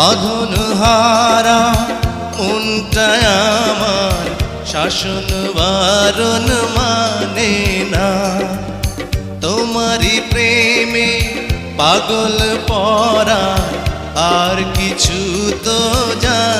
বাঁধন হারা মনটা আমার শাসন বারণ মানে না। তোমারই প্রেমে পাগল পরা, আর কিছু তো জানে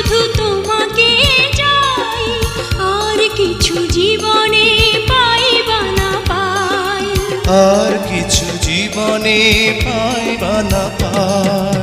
আর কিছু জীবনে পাইবা না পায়